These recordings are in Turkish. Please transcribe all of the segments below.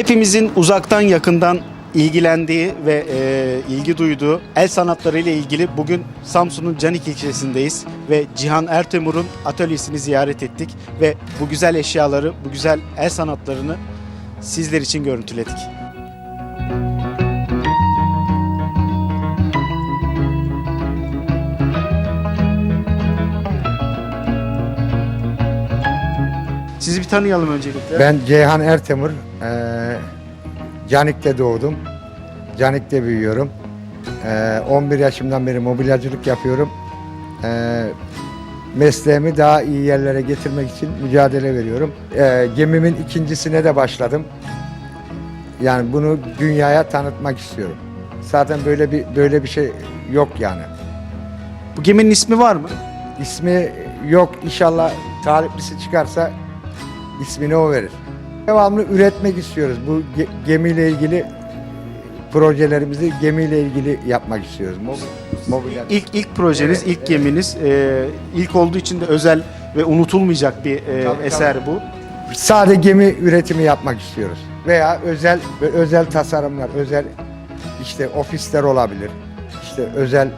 Hepimizin uzaktan yakından ilgilendiği ve e, ilgi duyduğu el sanatları ile ilgili bugün Samsun'un Canik ilçesindeyiz ve Cihan Ertemur'un atölyesini ziyaret ettik ve bu güzel eşyaları, bu güzel el sanatlarını sizler için görüntüledik. Sizi bir tanıyalım öncelikle. Ben Ceyhan Ertemur. Eee Canik'te doğdum. Canik'te büyüyorum. Eee 11 yaşımdan beri mobilyacılık yapıyorum. Eee mesleğimi daha iyi yerlere getirmek için mücadele veriyorum. Eee, gemimin ikincisine de başladım. Yani bunu dünyaya tanıtmak istiyorum. Zaten böyle bir böyle bir şey yok yani. Bu geminin ismi var mı? İsmi yok inşallah taliplisi çıkarsa ismini o verir. Devamlı üretmek istiyoruz. Bu ge- gemiyle ilgili projelerimizi gemiyle ilgili yapmak istiyoruz. Mobil, mobilya. İlk ilk projeniz, Evet, ilk evet. geminiz, e, ilk olduğu için de özel ve unutulmayacak bir e, Tabii, eser bu. Sade gemi üretimi yapmak istiyoruz. Veya özel özel tasarımlar, özel işte ofisler olabilir. İşte özel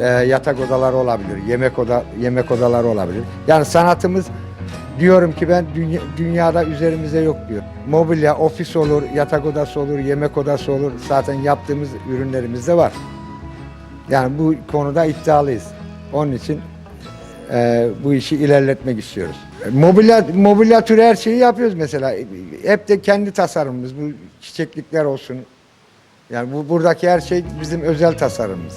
e, yatak odaları olabilir, yemek oda yemek odaları olabilir. Yani sanatımız diyorum ki ben dünya, dünyada üzerimize yok diyor. Mobilya, ofis olur, yatak odası olur, yemek odası olur. Zaten yaptığımız ürünlerimiz de var. Yani bu konuda iddialıyız. Onun için e, bu işi ilerletmek istiyoruz. Mobilya, mobilya türü her şeyi yapıyoruz mesela. Hep de kendi tasarımımız. Bu çiçeklikler olsun. Yani bu buradaki her şey bizim özel tasarımımız.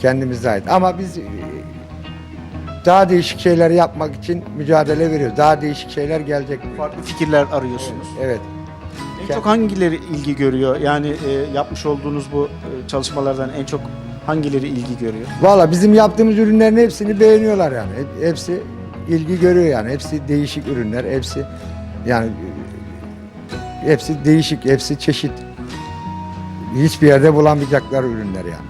Kendimize ait. Ama biz daha değişik şeyler yapmak için mücadele veriyoruz. Daha değişik şeyler gelecek. Farklı fikirler arıyorsunuz. Evet. En çok hangileri ilgi görüyor? Yani e, yapmış olduğunuz bu e, çalışmalardan en çok hangileri ilgi görüyor? Valla bizim yaptığımız ürünlerin hepsini beğeniyorlar yani. Hep- Hepsi ilgi görüyor yani. Hepsi değişik ürünler. Hepsi yani e, hepsi değişik, hepsi çeşit. Hiçbir yerde bulamayacakları ürünler yani.